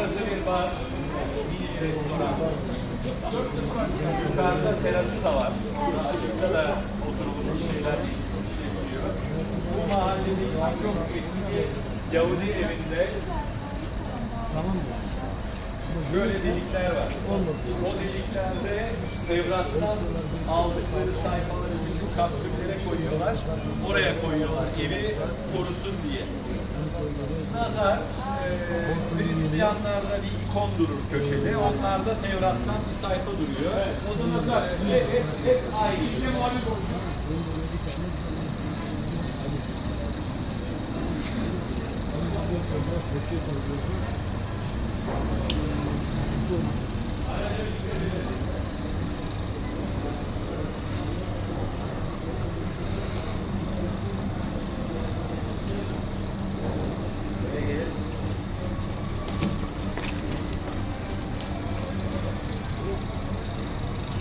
Burası bir bar, bir restoran. Yukarıda terası da var. Açıkta da oturulmuş bir şeyler yapılıyor. Bu mahalledeki çok eski Yahudi evinde Şöyle delikler var. O deliklerde Tevrat'tan aldıkları sayfaları küçük kapsüllere koyuyorlar. Oraya koyuyorlar. Evi korusun diye. Nazar, e, Hristiyanlarda bir ikon durur köşede. Onlarda Tevrat'tan bir sayfa duruyor. Evet, o da nazar. Hep, hep, hep aynı. Yine muhalif oluşuyor.